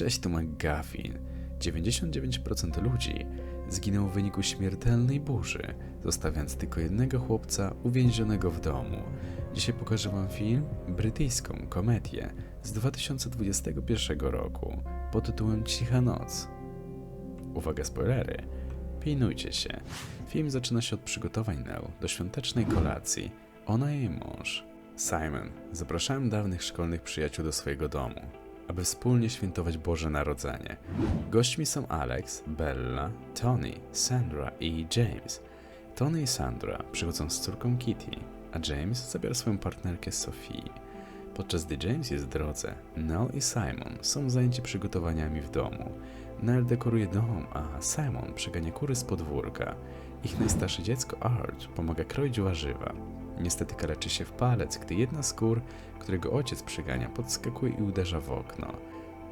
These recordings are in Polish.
Cześć, tu McGuffin. 99% ludzi zginęło w wyniku śmiertelnej burzy, zostawiając tylko jednego chłopca uwięzionego w domu. Dzisiaj pokażę wam film, brytyjską komedię z 2021 roku pod tytułem Cicha Noc. Uwaga, spoilery. Pilnujcie się. Film zaczyna się od przygotowań Nell do świątecznej kolacji. Ona i jej mąż. Simon zapraszałem dawnych szkolnych przyjaciół do swojego domu, aby wspólnie świętować Boże Narodzenie. Gośćmi są Alex, Bella, Tony, Sandra i James. Tony i Sandra przychodzą z córką Kitty, a James zabiera swoją partnerkę Sophie. Podczas gdy James jest w drodze, Nell i Simon są zajęci przygotowaniami w domu. Nell dekoruje dom, a Simon przegania kury z podwórka. Ich najstarsze dziecko Art pomaga kroić warzywa. Niestety kaleczy się w palec, gdy jedna z kur, którego ojciec przegania, podskakuje i uderza w okno.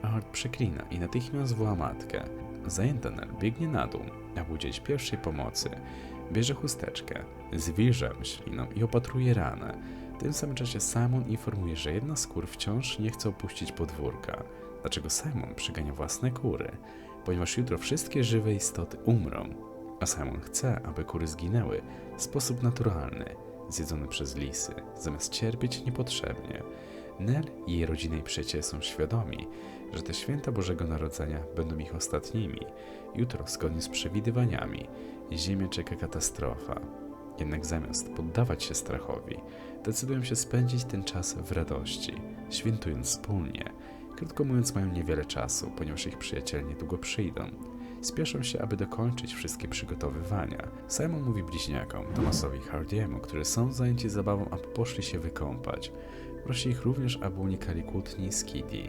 Art przeklina i natychmiast woła matkę. Zajęta Nell biegnie na dół, aby udzielić pierwszej pomocy. Bierze chusteczkę, zwilża śliną i opatruje ranę. W tym samym czasie Simon informuje, że jedna z kur wciąż nie chce opuścić podwórka. Dlaczego Simon przegania własne kury? Ponieważ jutro wszystkie żywe istoty umrą, a Simon chce, aby kury zginęły w sposób naturalny, zjedzone przez lisy, zamiast cierpieć niepotrzebnie. Nell, jej rodzina i przyjaciele są świadomi, że te święta Bożego Narodzenia będą ich ostatnimi. Jutro, zgodnie z przewidywaniami, Ziemię czeka katastrofa. Jednak zamiast poddawać się strachowi, decydują się spędzić ten czas w radości, świętując wspólnie. Krótko mówiąc, mają niewiele czasu, ponieważ ich przyjaciele niedługo przyjdą. Spieszą się, aby dokończyć wszystkie przygotowywania. Simon mówi bliźniakom, Thomasowi i Hardiemu, którzy są zajęci zabawą, aby poszli się wykąpać. Prosi ich również, aby unikali kłótni z Kitty,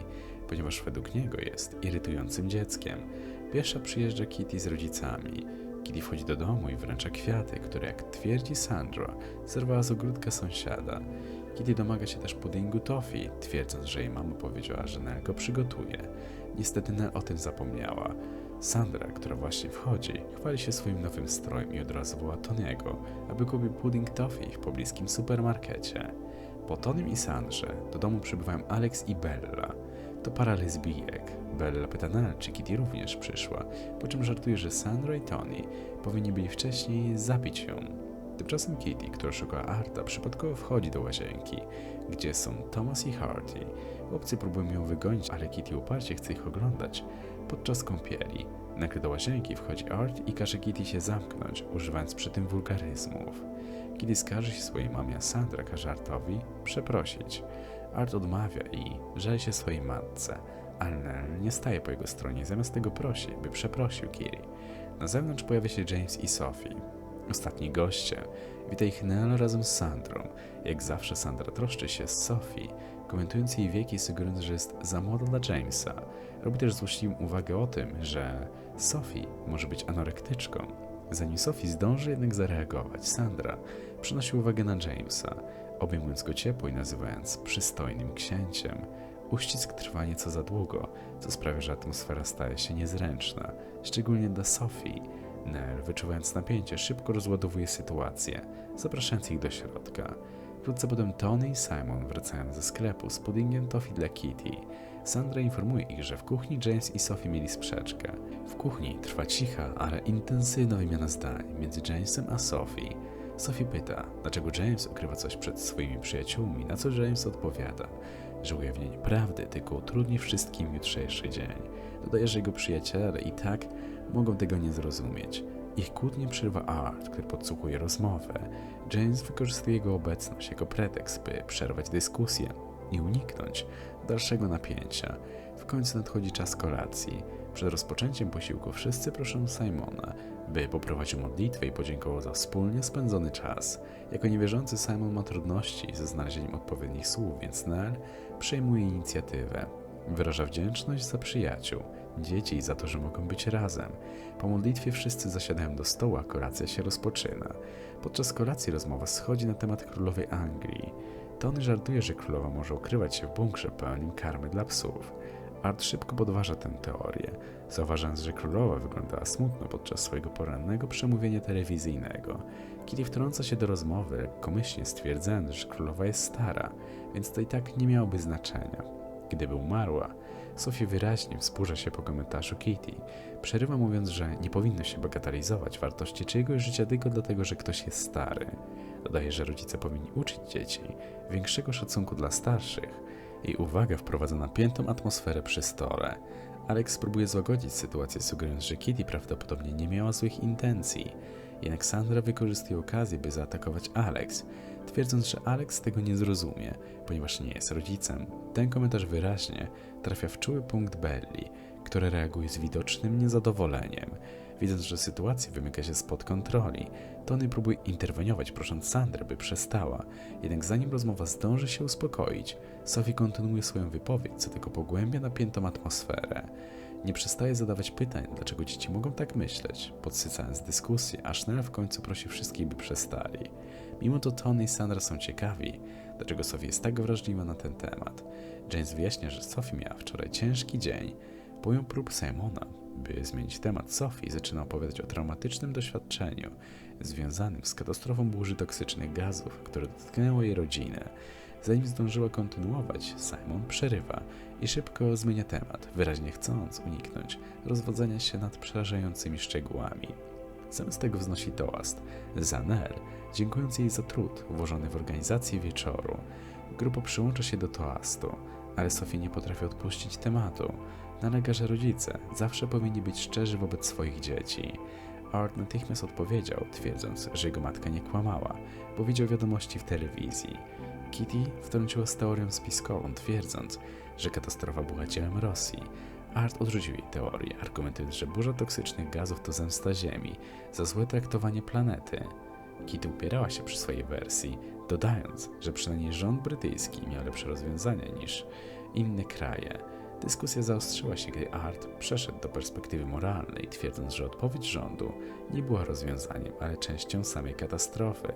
ponieważ według niego jest irytującym dzieckiem. Pierwsza przyjeżdża Kitty z rodzicami. Kitty wchodzi do domu i wręcza kwiaty, które, jak twierdzi Sandra, zerwała z ogródka sąsiada. Kitty domaga się też puddingu toffee, twierdząc, że jej mama powiedziała, że Nell go przygotuje. Niestety Nell o tym zapomniała. Sandra, która właśnie wchodzi, chwali się swoim nowym strojem i od razu woła Tony'ego, aby kupił pudding toffee w pobliskim supermarkecie. Po Tonym i Sandrze do domu przybywają Alex i Bella. To para lesbijek. Bella pyta czy Kitty również przyszła, po czym żartuje, że Sandra i Tony powinni byli wcześniej zabić ją. Tymczasem Kitty, która szuka Arta, przypadkowo wchodzi do łazienki, gdzie są Thomas i Hardy. Chłopcy próbują ją wygonić, ale Kitty uparcie chce ich oglądać podczas kąpieli. Nagle do łazienki wchodzi Art i każe Kitty się zamknąć, używając przy tym wulgaryzmów. Kitty skarży się swojej mamie, a Sandra każe Artowi przeprosić. Art odmawia i żali się swojej matce, ale Nell nie staje po jego stronie, zamiast tego prosi, by przeprosił Kiri. Na zewnątrz pojawia się James i Sophie. Ostatni goście. Wita ich razem z Sandrą. Jak zawsze Sandra troszczy się z Sophie, komentując jej wieki, sugerując, że jest za młoda dla Jamesa. Robi też złośliwą uwagę o tym, że Sophie może być anorektyczką. Zanim Sophie zdąży jednak zareagować, Sandra przynosi uwagę na Jamesa, obejmując go ciepło i nazywając przystojnym księciem. Uścisk trwa nieco za długo, co sprawia, że atmosfera staje się niezręczna, szczególnie dla Sophie. Nell, wyczuwając napięcie, szybko rozładowuje sytuację, zapraszając ich do środka. Wkrótce potem Tony i Simon wracają ze sklepu z puddingiem toffee dla Kitty. Sandra informuje ich, że w kuchni James i Sophie mieli sprzeczkę. W kuchni trwa cicha, ale intensywna wymiana zdań między Jamesem a Sophie. Sophie pyta, dlaczego James ukrywa coś przed swoimi przyjaciółmi, na co James odpowiada, że ujawnienie prawdy tylko utrudni wszystkim jutrzejszy dzień. Dodaje, że jego przyjaciele i tak mogą tego nie zrozumieć. Ich kłótnie przerywa Art, który podsłuchuje rozmowę. James wykorzystuje jego obecność jako pretekst, by przerwać dyskusję i uniknąć dalszego napięcia. W końcu nadchodzi czas kolacji. Przed rozpoczęciem posiłku wszyscy proszą Simona, by poprowadził modlitwę i podziękował za wspólnie spędzony czas. Jako niewierzący Simon ma trudności ze znalezieniem odpowiednich słów, więc Nell przejmuje inicjatywę. Wyraża wdzięczność za przyjaciół, dzieci za to, że mogą być razem. Po modlitwie wszyscy zasiadają do stołu, a kolacja się rozpoczyna. Podczas kolacji rozmowa schodzi na temat królowej Anglii. Tony żartuje, że królowa może ukrywać się w bunkrze pełnym karmy dla psów. Art szybko podważa tę teorię, zauważając, że królowa wyglądała smutno podczas swojego porannego przemówienia telewizyjnego. Kitty wtrąca się do rozmowy, lekkomyślnie stwierdzając, że królowa jest stara, więc to i tak nie miałoby znaczenia. Gdyby umarła, Sophie wyraźnie wzburza się po komentarzu Kitty. Przerywa mówiąc, że nie powinno się bagatelizować wartości czyjegoś życia tylko dlatego, że ktoś jest stary. Dodaje, że rodzice powinni uczyć dzieci większego szacunku dla starszych. Jej uwaga wprowadza napiętą atmosferę przy stole. Alex próbuje złagodzić sytuację, sugerując, że Kitty prawdopodobnie nie miała złych intencji. Jednak Sandra wykorzystuje okazję, by zaatakować Alex, twierdząc, że Alex tego nie zrozumie, ponieważ nie jest rodzicem. Ten komentarz wyraźnie trafia w czuły punkt Belli, która reaguje z widocznym niezadowoleniem. Widząc, że sytuacja wymyka się spod kontroli, Tony próbuje interweniować, prosząc Sandrę, by przestała. Jednak zanim rozmowa zdąży się uspokoić, Sophie kontynuuje swoją wypowiedź, co tylko pogłębia napiętą atmosferę. Nie przestaje zadawać pytań, dlaczego dzieci mogą tak myśleć, podsycając dyskusję, aż Nell w końcu prosi wszystkich, by przestali. Mimo to Tony i Sandra są ciekawi, dlaczego Sophie jest tak wrażliwa na ten temat. James wyjaśnia, że Sophie miała wczoraj ciężki dzień. Pomimo prób Simona, by zmienić temat, Sophie zaczyna opowiadać o traumatycznym doświadczeniu związanym z katastrofą burzy toksycznych gazów, które dotknęło jej rodzinę. Zanim zdążyła kontynuować, Simon przerywa i szybko zmienia temat, wyraźnie chcąc uniknąć rozwodzenia się nad przerażającymi szczegółami. Zamiast tego wznosi toast za Nell, dziękując jej za trud włożony w organizację wieczoru. Grupa przyłącza się do toastu, ale Sophie nie potrafi odpuścić tematu. Nalega, że rodzice zawsze powinni być szczerzy wobec swoich dzieci. Art natychmiast odpowiedział, twierdząc, że jego matka nie kłamała, bo widział wiadomości w telewizji. Kitty wtrąciła z teorią spiskową, twierdząc, że katastrofa była dziełem Rosji. Art odrzucił jej teorię, argumentując, że burza toksycznych gazów to zemsta Ziemi za złe traktowanie planety. Kitty upierała się przy swojej wersji, dodając, że przynajmniej rząd brytyjski miał lepsze rozwiązania niż inne kraje. Dyskusja zaostrzyła się, gdy Art przeszedł do perspektywy moralnej, twierdząc, że odpowiedź rządu nie była rozwiązaniem, ale częścią samej katastrofy.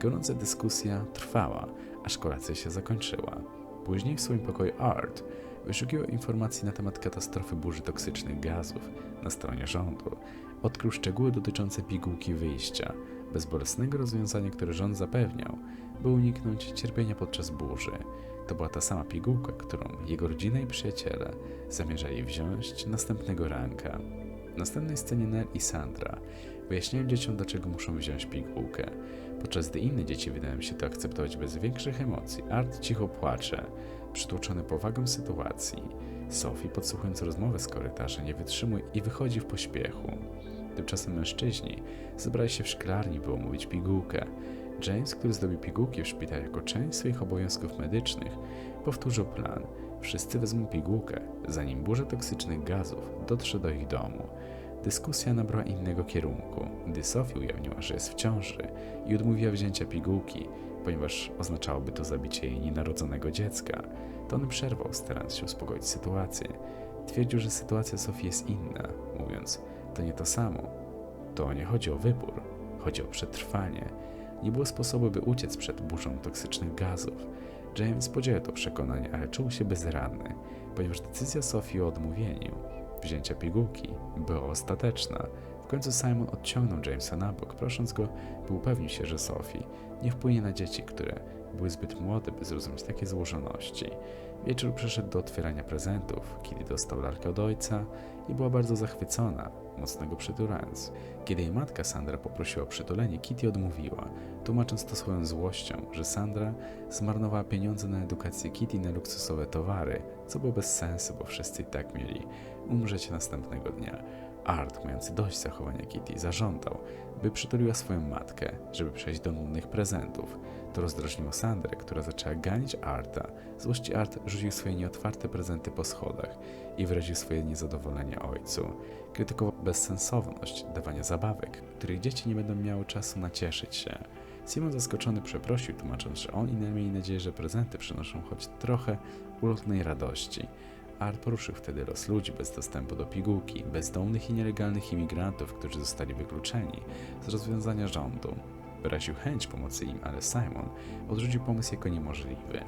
Gorąca dyskusja trwała, aż kolacja się zakończyła. Później w swoim pokoju Art wyszukiwał informacji na temat katastrofy burzy toksycznych gazów na stronie rządu. Odkrył szczegóły dotyczące pigułki wyjścia, bezbolesnego rozwiązania, które rząd zapewniał, by uniknąć cierpienia podczas burzy. To była ta sama pigułka, którą jego rodzina i przyjaciele zamierzali wziąć następnego ranka. W następnej scenie Nell i Sandra wyjaśniają dzieciom, dlaczego muszą wziąć pigułkę. Podczas gdy inne dzieci wydają się to akceptować bez większych emocji, Art cicho płacze, przytłoczony powagą sytuacji. Sophie, podsłuchując rozmowę z korytarza, nie wytrzymuje i wychodzi w pośpiechu. Tymczasem mężczyźni zebrali się w szklarni, by omówić pigułkę. James, który zdobił pigułki w szpitalu jako część swoich obowiązków medycznych, powtórzył plan. Wszyscy wezmą pigułkę, zanim burza toksycznych gazów dotrze do ich domu. Dyskusja nabrała innego kierunku, gdy Sophie ujawniła, że jest w ciąży i odmówiła wzięcia pigułki, ponieważ oznaczałoby to zabicie jej nienarodzonego dziecka. Tony przerwał, starając się uspokoić sytuację. Twierdził, że sytuacja Sophie jest inna, mówiąc, to nie to samo. To nie chodzi o wybór, chodzi o przetrwanie. Nie było sposobu, by uciec przed burzą toksycznych gazów. James podzielał to przekonanie, ale czuł się bezradny, ponieważ decyzja Sophie o odmówieniu wzięcia pigułki była ostateczna. W końcu Simon odciągnął Jamesa na bok, prosząc go, by upewnił się, że Sophie nie wpłynie na dzieci, które były zbyt młode, by zrozumieć takie złożoności. Wieczór przeszedł do otwierania prezentów, kiedy dostał lalkę od ojca i była bardzo zachwycona, mocno go przytulając. Kiedy jej matka Sandra poprosiła o przytulenie, Kitty odmówiła, tłumacząc to swoją złością, że Sandra zmarnowała pieniądze na edukację Kitty na luksusowe towary, co było bez sensu, bo wszyscy i tak mieli umrzeć następnego dnia. Art, mający dość zachowania Kitty, zażądał, by przytuliła swoją matkę, żeby przejść do nudnych prezentów. To rozdrażniło Sandrę, która zaczęła ganić Arta. Złości Art rzucił swoje nieotwarte prezenty po schodach i wyraził swoje niezadowolenie ojcu. Krytykował bezsensowność dawania zabawek, których dzieci nie będą miały czasu nacieszyć się. Simon zaskoczony przeprosił, tłumacząc, że on i mieli nadzieję, że prezenty przynoszą choć trochę ulotnej radości. Art poruszył wtedy los ludzi bez dostępu do pigułki, bezdomnych i nielegalnych imigrantów, którzy zostali wykluczeni z rozwiązania rządu. Wyraził chęć pomocy im, ale Simon odrzucił pomysł jako niemożliwy.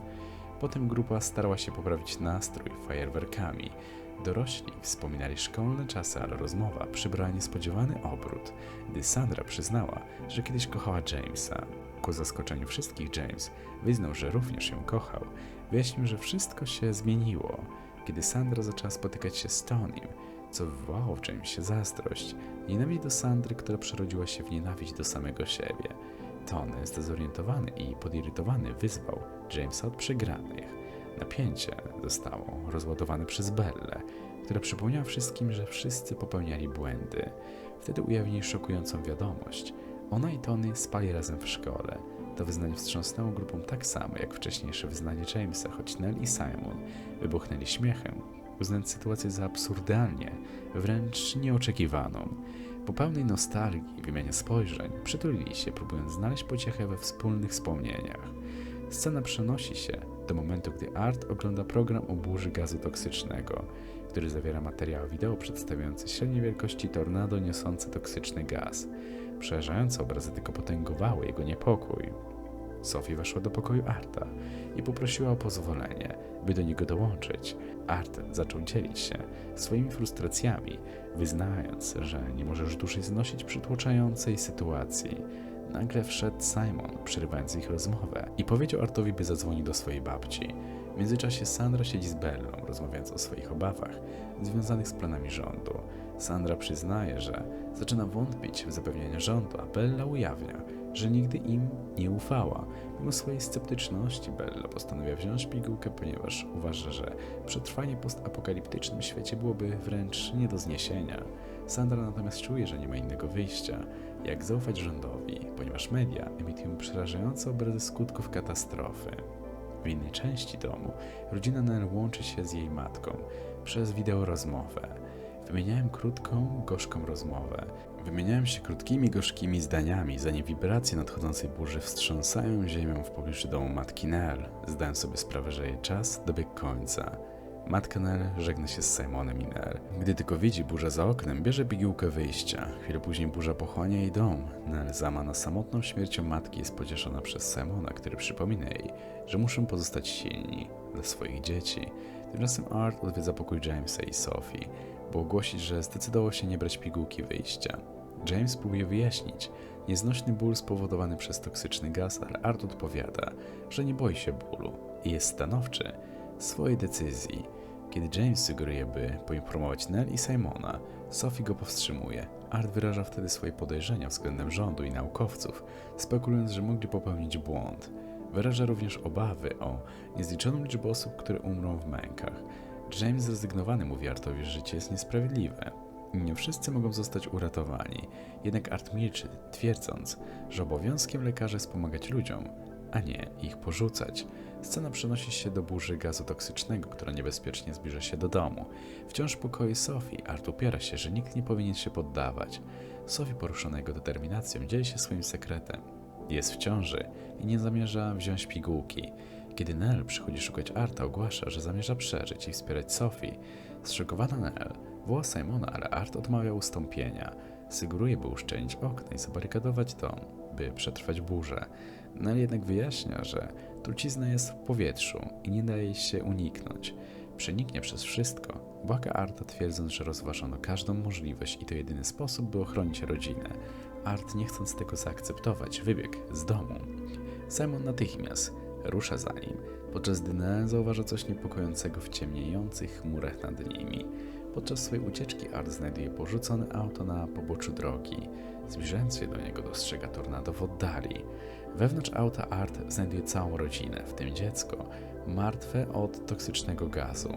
Potem grupa starała się poprawić nastrój fajerwerkami. Dorośli wspominali szkolne czasy, ale rozmowa przybrała niespodziewany obrót, gdy Sandra przyznała, że kiedyś kochała Jamesa. Ku zaskoczeniu wszystkich James wyznał, że również ją kochał. Wyjaśnił, że wszystko się zmieniło, kiedy Sandra zaczęła spotykać się z Tonym, co wywołało w Jamesie zazdrość. Nienawiść do Sandry, która przerodziła się w nienawiść do samego siebie. Tony, zdezorientowany i podirytowany, wyzwał Jamesa od przegranych. Napięcie zostało rozładowane przez Bellę, która przypomniała wszystkim, że wszyscy popełniali błędy. Wtedy ujawni szokującą wiadomość. Ona i Tony spali razem w szkole. To wyznanie wstrząsnęło grupą tak samo jak wcześniejsze wyznanie Jamesa, choć Nell i Simon wybuchnęli śmiechem, uznając sytuację za absurdalnie, wręcz nieoczekiwaną. Po pełnej nostalgii, wymianie spojrzeń, przytulili się, próbując znaleźć pociechę we wspólnych wspomnieniach. Scena przenosi się do momentu, gdy Art ogląda program o burzy gazu toksycznego, który zawiera materiał wideo przedstawiający średniej wielkości tornado niosące toksyczny gaz. Przerażające obrazy tylko potęgowały jego niepokój. Sophie weszła do pokoju Arta i poprosiła o pozwolenie, by do niego dołączyć. Art zaczął dzielić się swoimi frustracjami, wyznając, że nie może już dłużej znosić przytłoczającej sytuacji. Nagle wszedł Simon, przerywając ich rozmowę i powiedział Artowi, by zadzwonił do swojej babci. W międzyczasie Sandra siedzi z Bellą, rozmawiając o swoich obawach związanych z planami rządu. Sandra przyznaje, że zaczyna wątpić w zapewnienie rządu, a Bella ujawnia, że nigdy im nie ufała. Mimo swojej sceptyczności Bella postanawia wziąć pigułkę, ponieważ uważa, że przetrwanie w postapokaliptycznym świecie byłoby wręcz nie do zniesienia. Sandra natomiast czuje, że nie ma innego wyjścia, jak zaufać rządowi, ponieważ media emitują przerażające obrazy skutków katastrofy. W innej części domu rodzina Nell łączy się z jej matką przez wideorozmowę. Wymieniałem krótką, gorzką rozmowę. Wymieniałem się krótkimi, gorzkimi zdaniami, zanim wibracje nadchodzącej burzy wstrząsają ziemią w pobliżu domu matki Nell. Zdałem sobie sprawę, że jej czas dobiegł końca. Matka Nell żegna się z Simonem i. Gdy tylko widzi burzę za oknem, bierze pigułkę wyjścia. Chwilę później burza pochłania jej dom. Nell, zamana samotną śmiercią matki, jest pocieszona przez Simona, który przypomina jej, że muszą pozostać silni dla swoich dzieci. Tymczasem Art odwiedza pokój Jamesa i Sophie, by ogłosić, że zdecydował się nie brać pigułki wyjścia. James próbuje wyjaśnić nieznośny ból spowodowany przez toksyczny gaz, ale Art odpowiada, że nie boi się bólu i jest stanowczy w swojej decyzji. Kiedy James sugeruje, by poinformować Nell i Simona, Sophie go powstrzymuje. Art wyraża wtedy swoje podejrzenia względem rządu i naukowców, spekulując, że mogli popełnić błąd. Wyraża również obawy o niezliczoną liczbę osób, które umrą w mękach. James zrezygnowany mówi Artowi, że życie jest niesprawiedliwe. Nie wszyscy mogą zostać uratowani, jednak Art milczy, twierdząc, że obowiązkiem lekarza jest pomagać ludziom, a nie ich porzucać. Scena przenosi się do burzy gazu toksycznego, która niebezpiecznie zbliża się do domu. Wciąż w pokoju Sophie Art upiera się, że nikt nie powinien się poddawać. Sophie, poruszona jego determinacją, dzieli się swoim sekretem. Jest w ciąży i nie zamierza wziąć pigułki. Kiedy Nell przychodzi szukać Arta, ogłasza, że zamierza przeżyć i wspierać Sophie. Zszokowana Nell woła Simona, ale Art odmawia ustąpienia. Sugeruje, by uszczelnić okna i zabarykadować dom, by przetrwać burzę. Nell jednak wyjaśnia, że trucizna jest w powietrzu i nie daje się uniknąć. Przeniknie przez wszystko. Błaga Arta, twierdząc, że rozważono każdą możliwość i to jedyny sposób, by ochronić rodzinę. Art, nie chcąc tego zaakceptować, wybiegł z domu. Simon natychmiast rusza za nim, podczas gdy Nell zauważa coś niepokojącego w ciemniejących chmurach nad nimi. Podczas swojej ucieczki Art znajduje porzucone auto na poboczu drogi. Zbliżając się do niego, dostrzega tornado w oddali. Wewnątrz auta Art znajduje całą rodzinę, w tym dziecko, martwe od toksycznego gazu.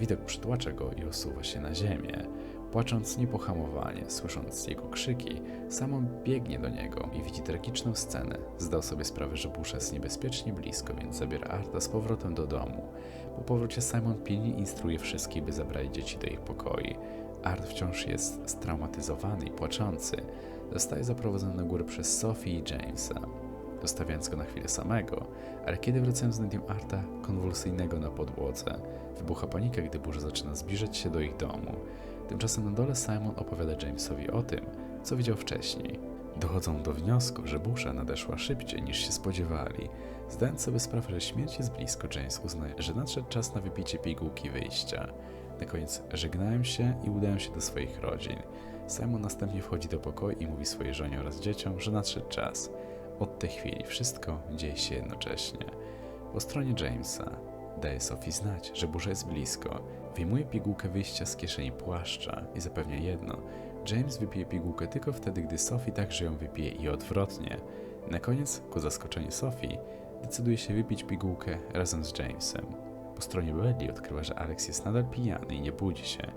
Widok przytłacza go i osuwa się na ziemię. Płacząc niepohamowanie, słysząc jego krzyki, Samon biegnie do niego i widzi tragiczną scenę. Zdał sobie sprawę, że burza jest niebezpiecznie blisko, więc zabiera Arta z powrotem do domu. Po powrocie Simon pilnie instruuje wszystkich, by zabrali dzieci do ich pokoi. Art wciąż jest straumatyzowany i płaczący. Zostaje zaprowadzony na górę przez Sophie i Jamesa, zostawiając go na chwilę samego, ale kiedy wracają z znajdują Arta konwulsyjnego na podłodze. Wybucha panika, gdy burza zaczyna zbliżać się do ich domu. Tymczasem na dole Simon opowiada Jamesowi o tym, co widział wcześniej. Dochodzą do wniosku, że burza nadeszła szybciej niż się spodziewali. Zdając sobie sprawę, że śmierć jest blisko, James uznaje, że nadszedł czas na wypicie pigułki wyjścia. Na koniec żegnają się i udają się do swoich rodzin. Simon następnie wchodzi do pokoju i mówi swojej żonie oraz dzieciom, że nadszedł czas. Od tej chwili wszystko dzieje się jednocześnie. Po stronie Jamesa daje Sophie znać, że burza jest blisko wyjmuje pigułkę wyjścia z kieszeni płaszcza i zapewnia jedno. James wypije pigułkę tylko wtedy, gdy Sophie także ją wypije i odwrotnie. Na koniec, ku zaskoczeniu Sophie, decyduje się wypić pigułkę razem z Jamesem. Po stronie Belly odkrywa, że Alex jest nadal pijany i nie budzi się.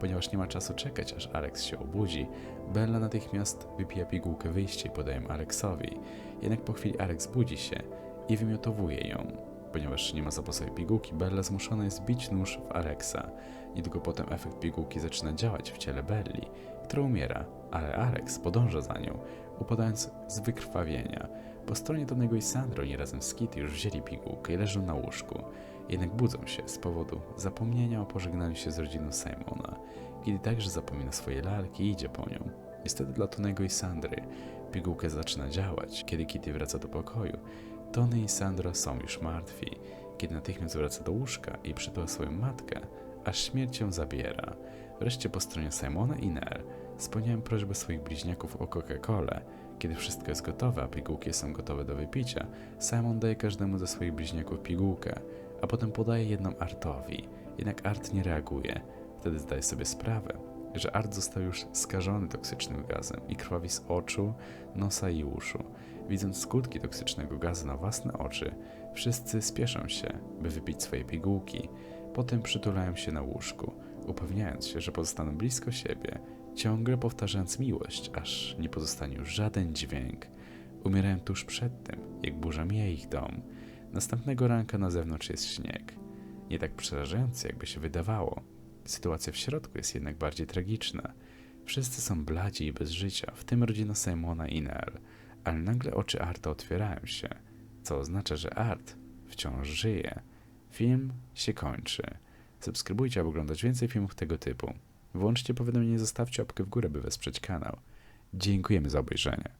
Ponieważ nie ma czasu czekać, aż Alex się obudzi, Bella natychmiast wypija pigułkę wyjścia i podaje Alexowi. Jednak po chwili Alex budzi się i wymiotowuje ją. Ponieważ nie ma zapasowej pigułki, Bella zmuszona jest bić nóż w Alexa. Niedługo potem efekt pigułki zaczyna działać w ciele Belli, która umiera, ale Alex podąża za nią, upadając z wykrwawienia. Po stronie Tonego i Sandro oni razem z Kitty już wzięli pigułkę i leżą na łóżku. Jednak budzą się z powodu zapomnienia o pożegnaniu się z rodziną Simona. Kitty także zapomina swoje lalki i idzie po nią. Niestety dla Tonego i Sandry pigułka zaczyna działać. Kiedy Kitty wraca do pokoju, Tony i Sandra są już martwi. Kiedy natychmiast wraca do łóżka i przytula swoją matkę, aż śmierć ją zabiera. Wreszcie po stronie Simona i Ner spełniają prośbę swoich bliźniaków o Coca-Colę. Kiedy wszystko jest gotowe, a pigułki są gotowe do wypicia, Simon daje każdemu ze swoich bliźniaków pigułkę, a potem podaje jedną Artowi. Jednak Art nie reaguje. Wtedy zdaje sobie sprawę, że Art został już skażony toksycznym gazem i krwawi z oczu, nosa i uszu. Widząc skutki toksycznego gazu na własne oczy, wszyscy spieszą się, by wypić swoje pigułki. Potem przytulają się na łóżku, upewniając się, że pozostaną blisko siebie, ciągle powtarzając miłość, aż nie pozostanie już żaden dźwięk. Umierają tuż przed tym, jak burza mija ich dom. Następnego ranka na zewnątrz jest śnieg. Nie tak przerażający, jakby się wydawało. Sytuacja w środku jest jednak bardziej tragiczna. Wszyscy są bladzi i bez życia, w tym rodzina Simona i Nell, ale nagle oczy Arta otwierają się, co oznacza, że Art wciąż żyje. Film się kończy. Subskrybujcie, aby oglądać więcej filmów tego typu. Włączcie powiadomienie, zostawcie łapkę w górę, by wesprzeć kanał. Dziękujemy za obejrzenie.